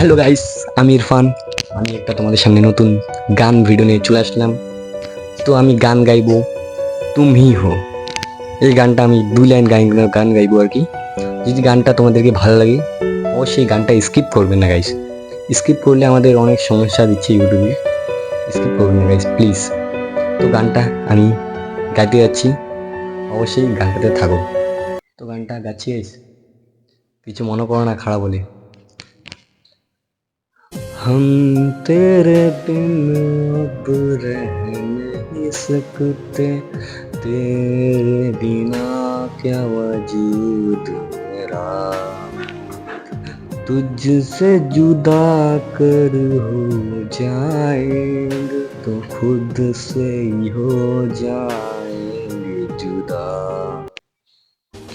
Hello guys আমি ইরফান। আমি একটা তোমাদের সামনে নতুন গান ভিডিও নিয়ে চলে আসলাম। তো আমি গান গাইবো তুমি হো এই গানটা আমি দুই লাইন গাই গান গাইবো আর কি। যদি গানটা তোমাদেরকে ভালো লাগে, অবশ্যই গানটা স্কিপ করবেন না গাইস স্কিপ করলে আমাদের অনেক সমস্যা দিচ্ছে ইউটিউবে স্কিপ করবেন না গাইস প্লিজ তো গানটা আমি গাইতে যাচ্ছি। অবশ্যই গানটাতে থাকো। তো গানটা গাচ্ছি কিছু মনে করো না, খারাপ বলে हम तेरे बिन अब रह नहीं सकते। तेरे बिना क्या वजूद मेरा? तुझसे जुदा कर हो जाएँगे तो खुद से ही हो जाएँगे जुदा।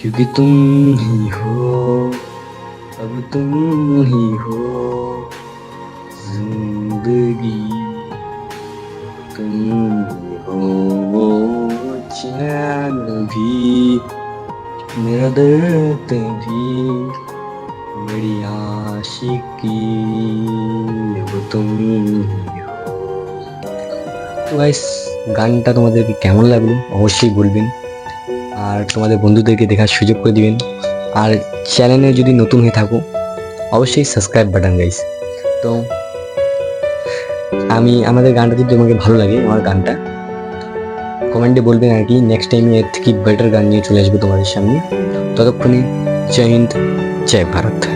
क्योंकि तुम ही हो, अब तुम ही हो। जिंदगी तुम ही हो चैन भी मेरा दर्द भी मेरी आशिकी वो तुम ही हो তো গাইস গানটা তোমাদেরকে কেমন লাগলো অবশ্যই বলবেন আর তোমাদের বন্ধুদেরকে দেখার সুযোগ করে দিবেন আর চ্যানেলে যদি নতুন হয়ে থাকো অবশ্যই সাবস্ক্রাইব বাটন গাইস তো আমি, আমাদের গানটা যদি তোমাকে ভালো লাগে, আমার গানটা কমেন্টে বলবেন আর কি নেক্সট টাইম এর থেকে বেটার গান নিয়ে চলে আসবে তোমাদের সামনে। ততক্ষণে, জয় হিন্দ, জয় ভারত।